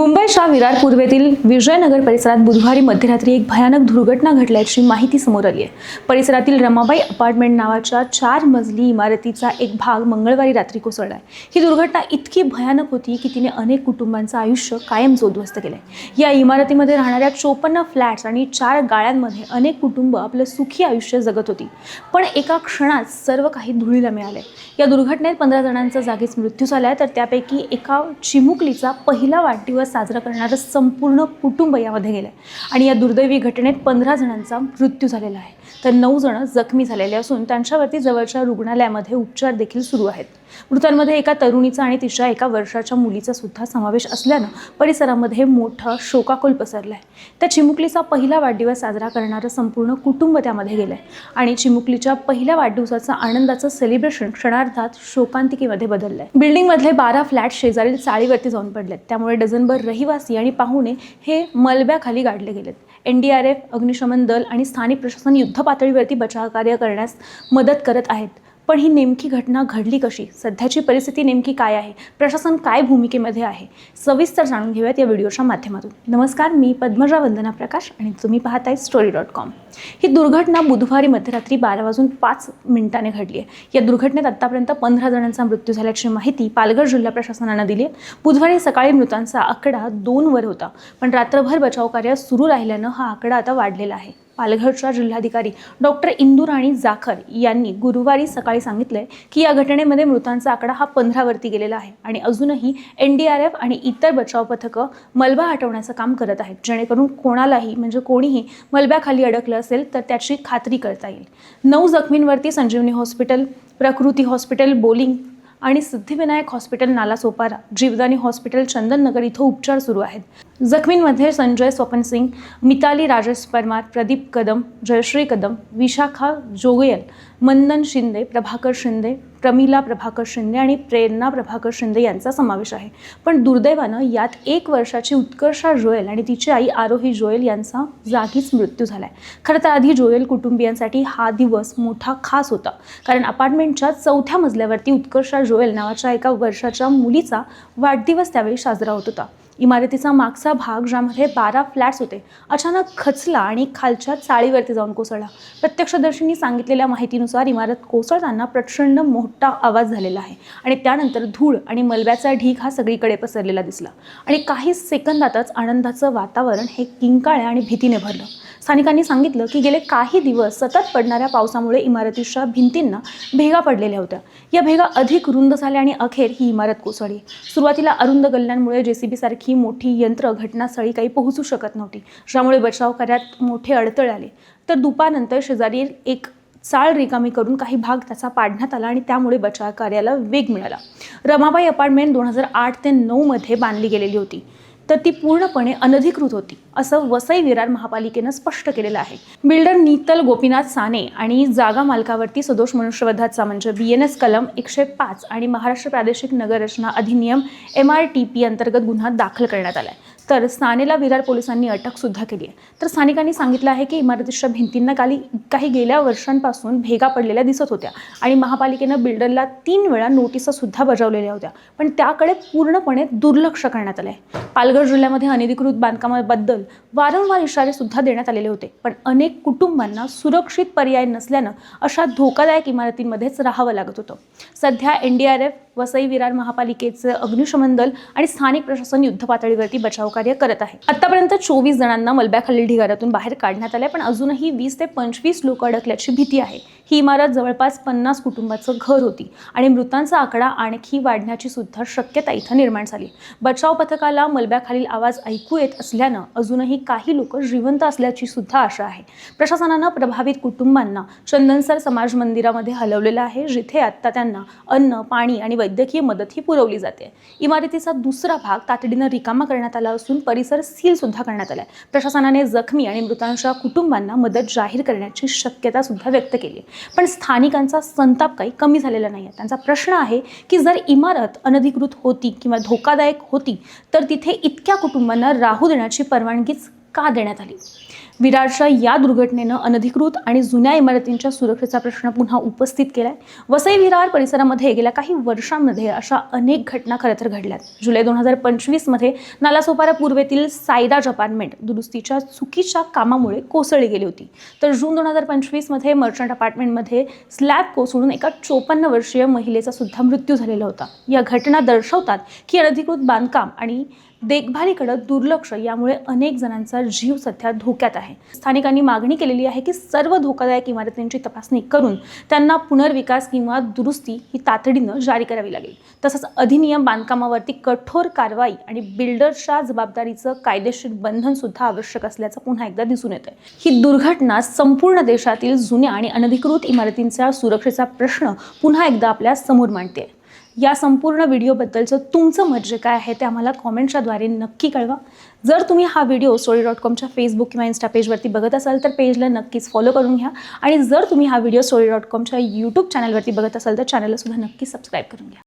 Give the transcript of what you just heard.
मुंबईच्या विरार पूर्वेतील विजयनगर परिसरात बुधवारी मध्यरात्री एक भयानक दुर्घटना घडल्याची माहिती समोर आली आहे. परिसरातील रमाबाई अपार्टमेंट नावाच्या चार मजली इमारतीचा एक भाग मंगळवारी रात्री कोसळला आहे. ही दुर्घटना इतकी भयानक होती की तिने अनेक कुटुंबांचं आयुष्य कायम उद्ध्वस्त केलं आहे या इमारतीमध्ये राहणाऱ्या चोपन्न फ्लॅट्स आणि चार गाळ्यांमध्ये अनेक कुटुंब आपलं सुखी आयुष्य जगत होती. पण एका क्षणात सर्व काही धुळीला मिळाले या दुर्घटनेत पंधरा जणांचा जागीच मृत्यू झाला आहे तर त्यापैकी एका चिमुकलीचा पहिला वाढदिवस साजरा करणारं संपूर्ण कुटुंब यामध्ये गेलं आहे आणि या दुर्दैवी घटनेत पंधरा जणांचा मृत्यू झालेला आहे. तर नऊ जण जखमी झालेले असून त्यांच्यावरती जवळच्या रुग्णालयामध्ये उपचार देखील सुरू आहेत. मृतांमध्ये एका तरुणीचा आणि तिच्या एका वर्षाच्या मुलीचा सुद्धा समावेश असल्यानं परिसरामध्ये मोठा शोकाकुल पसरला आहे त्या चिमुकलीचा पहिला वाढदिवस साजरा करणारं संपूर्ण कुटुंब त्यामध्ये गेलं आहे आणि चिमुकलीच्या पहिल्या वाढदिवसाचं आनंदाचं सेलिब्रेशन क्षणार्धात शोकांतिकेमध्ये बदललं आहे बिल्डिंगमधले बारा फ्लॅट शेजारील चाळीवरती जाऊन पडलेत. त्यामुळे डझनभर रहिवासी आणि पाहुणे हे मलब्याखाली गाडले गेलेत. एन डी आर एफ अग्निशमन दल आणि स्थानिक प्रशासन युद्ध पातळीवरती बचाव कार्य करण्यास मदत करत आहेत. पण ही नेमकी घटना घडली कशी? सध्याची परिस्थिती नेमकी काय आहे? प्रशासन काय भूमिकेमध्ये आहे? सविस्तर जाणून घेऊयात या व्हिडिओच्या माध्यमातून. नमस्कार मी पद्मजा वंदना प्रकाश आणि तुम्ही पाहताय स्टोरी डॉट कॉम ही दुर्घटना बुधवारी मध्यरात्री बारा वाजून पाच मिनिटाने घडली आहे. या दुर्घटनेत आत्तापर्यंत पंधरा जणांचा मृत्यू झाल्याची माहिती पालघर जिल्हा प्रशासनानं दिली आहे. बुधवारी सकाळी मृतांचा आकडा दोनवर होता पण रात्रभर बचाव कार्य सुरू राहिल्यानं हा आकडा आता वाढलेला आहे. पालघरच्या जिल्हाधिकारी डॉक्टर इंदुराणी जाखर यांनी गुरुवारी सकाळी सांगितलंय की या घटनेमध्ये मृतांचा आकडा हा पंधरावरती गेलेला आहे आणि अजूनही एन डी आर एफ आणि इतर बचाव पथकं मलबा हटवण्याचं काम करत आहेत. जेणेकरून कोणालाही म्हणजे कोणीही मलब्याखाली अडकलं असेल तर त्याची खात्री करता येईल. नऊ जखमींवरती संजीवनी हॉस्पिटल प्रकृती हॉस्पिटल बोलिंग आणि सिद्धिविनायक हॉस्पिटल नालासोपारा जीवदानी हॉस्पिटल चंदननगर इथं उपचार सुरू आहेत. जखमींमध्ये संजय स्वपन सिंग मिताली राजेश परमार प्रदीप कदम जयश्री कदम विशाखा जोगयल मंदन शिंदे प्रभाकर शिंदे प्रमिला प्रभाकर शिंदे आणि प्रेरणा प्रभाकर शिंदे यांचा समावेश आहे. पण दुर्दैवानं यात एक वर्षाची उत्कर्षा जोयल आणि तिची आई आरोही जोयल यांचा जागीच मृत्यू झाला आहे खरं तर आधी जोयल कुटुंबियांसाठी हा दिवस मोठा खास होता. कारण अपार्टमेंटच्या चौथ्या मजल्यावरती उत्कर्षा जोयल नावाच्या एका वर्षाच्या मुलीचा वाढदिवस त्यावेळी साजरा होत होता. इमारतीचा मागचा भाग ज्यामध्ये बारा फ्लॅट्स होते अचानक खचला आणि खालच्या चाळीवरती जाऊन कोसळला. प्रत्यक्षदर्शींनी सांगितलेल्या माहितीनुसार इमारत कोसळताना प्रचंड मोठा आवाज झालेला आहे आणि त्यानंतर धूळ आणि मलब्याचा ढीक हा सगळीकडे पसरलेला दिसला आणि काही सेकंदातच आनंदाचं वातावरण हे किंकाळ्या आणि भीतीने भरलं. स्थानिकांनी सांगितलं की गेले काही दिवस सतत पडणाऱ्या पावसामुळे इमारतीच्या भिंतींना भेगा पडलेल्या होत्या. या भेगा अधिक रुंद झाल्या आणि अखेर ही इमारत कोसळली. सुरुवातीला अरुंद गल्ल्यांमुळे जेसीबी सारखी मोठी यंत्र घटनास्थळी काही पोहोचू शकत नव्हती ज्यामुळे बचाव कार्यात मोठे अडथळे आले. तर दुपारनंतर शेजारी एक चाळ रिकामी करून काही भाग त्याचा पाडण्यात आला आणि त्यामुळे बचाव कार्याला वेग मिळाला. रमाबाई अपार्टमेंट दोन हजार आठ ते नऊमध्ये बांधली गेलेली होती. तर ती पूर्णपणे अनधिकृत होती असं वसई विरार महापालिकेनं स्पष्ट केलेलं आहे. बिल्डर नीतल गोपीनाथ साने आणि जागा मालकावरती सदोष मनुष्यवधाचा म्हणजे बी एन एस कलम एकशे पाच आणि महाराष्ट्र प्रादेशिक नगररचना अधिनियम एम आर टी पी अंतर्गत गुन्हा दाखल करण्यात आला आहे तर सानेला विरार पोलिसांनी अटक सुद्धा केली आहे. तर स्थानिकांनी सांगितलं आहे की इमारतीच्या भिंतींना काली काही गेल्या वर्षांपासून भेगा पडलेल्या दिसत होत्या आणि महापालिकेनं बिल्डरला तीन वेळा नोटिसा सुद्धा बजावलेल्या होत्या. पण त्याकडे पूर्णपणे दुर्लक्ष करण्यात आलं आहे पालघर जिल्ह्यामध्ये अनधिकृत बांधकामाबद्दल वारंवार इशारे सुद्धा देण्यात आलेले होते. पण अनेक कुटुंबांना सुरक्षित पर्याय नसल्यानं अशा धोकादायक इमारतींमध्येच राहावं लागत होतं. सध्या N D R F Vasai Virar महापालिकेचं अग्निशमन दल आणि स्थानिक प्रशासन युद्ध पातळीवरती बचाव कार्य करत आहे. आतापर्यंत चोवीस जणांना मलब्याखालील ढिगाऱ्यातून बाहेर काढण्यात आलंय पण अजूनही वीस ते पंचवीस लोक अडकल्याची भीती आहे. ही इमारत जवळपास पन्नास कुटुंबाचं घर होती आणि मृतांचा आकडा आणखी वाढण्याची सुद्धा शक्यता इथं निर्माण झाली. बचाव पथकाला मलब्याखालील आवाज ऐकू येत असल्यानं अजूनही काही लोक जिवंत असल्याची सुद्धा आशा आहे. प्रशासनानं प्रभावित कुटुंबांना चंदनसर समाज मंदिरामध्ये हलवलेलं आहे जिथे आत्ता त्यांना अन्न पाणी आणि वैद्यकीय मदत ही पुरवली जाते. इमारतीचा दुसरा भाग तातडीनं रिकामा करण्यात आला असून परिसर सील सुद्धा करण्यात आलाय. प्रशासनाने जखमी आणि मृतांच्या कुटुंबांना मदत जाहीर करण्याची शक्यता सुद्धा व्यक्त केली पण स्थानिकांचा संताप काही कमी झालेला नाही आहे. त्यांचा प्रश्न आहे की जर इमारत अनधिकृत होती किंवा धोकादायक होती तर तिथे इतक्या कुटुंबांना राहू देण्याची परवानगीच का देण्यात आली? विरारच्या या दुर्घटनेनं अनधिकृत आणि जुन्या इमारतींच्या सुरक्षेचा प्रश्न पुन्हा उपस्थित केलाय. वसई विरार परिसरामध्ये गेल्या काही वर्षांमध्ये अशा अनेक घटना खरं तर घडल्यात. जुलै दोन हजार पंचवीसमध्ये नालासोपारा पूर्वेतील सायदा अपार्टमेंट दुरुस्तीच्या चुकीच्या कामामुळे कोसळली गेली होती. तर जून दोन हजार पंचवीसमध्ये मर्चंट अपार्टमेंटमध्ये स्लॅब कोसळून एका चोपन्न वर्षीय महिलेचा सुद्धा मृत्यू झालेला होता. या घटना दर्शवतात की अनधिकृत बांधकाम आणि देखभालीकडे दुर्लक्ष यामुळे अनेक जणांचा जीव सध्या धोक्यात आहे. स्थानिकांनी मागणी केलेली आहे की सर्व धोकादायक इमारतींची तपासणी करून त्यांना पुनर्विकास किंवा दुरुस्ती ही तातडीनं जारी करावी लागेल. तसंच अधिनियम बांधकामावरती कठोर कारवाई आणि बिल्डर्सच्या जबाबदारीचं कायदेशीर बंधन सुद्धा आवश्यक असल्याचं पुन्हा एकदा दिसून येतंय. ही दुर्घटना संपूर्ण देशातील जुन्या आणि अनधिकृत इमारतींचा सुरक्षेचा प्रश्न पुन्हा एकदा आपल्यासमोर मांडते या संपूर्ण व्हिडिओबद्दलचं तुमचं मत जे काय आहे ते आम्हाला कॉमेंट्सच्याद्वारे नक्की कळवा. जर तुम्ही हा व्हिडिओ स्टोरी डॉट कॉमच्या फेसबुक किंवा इन्स्टा पेजवरती बघत असाल तर पेजला नक्कीच फॉलो करून घ्या. आणि जर तुम्ही हा व्हिडिओ स्टोरी डॉट कॉमच्या यूट्यूब चॅनलवरती बघत असाल तर चॅनलला सुद्धा नक्की सबस्क्राईब करून घ्या.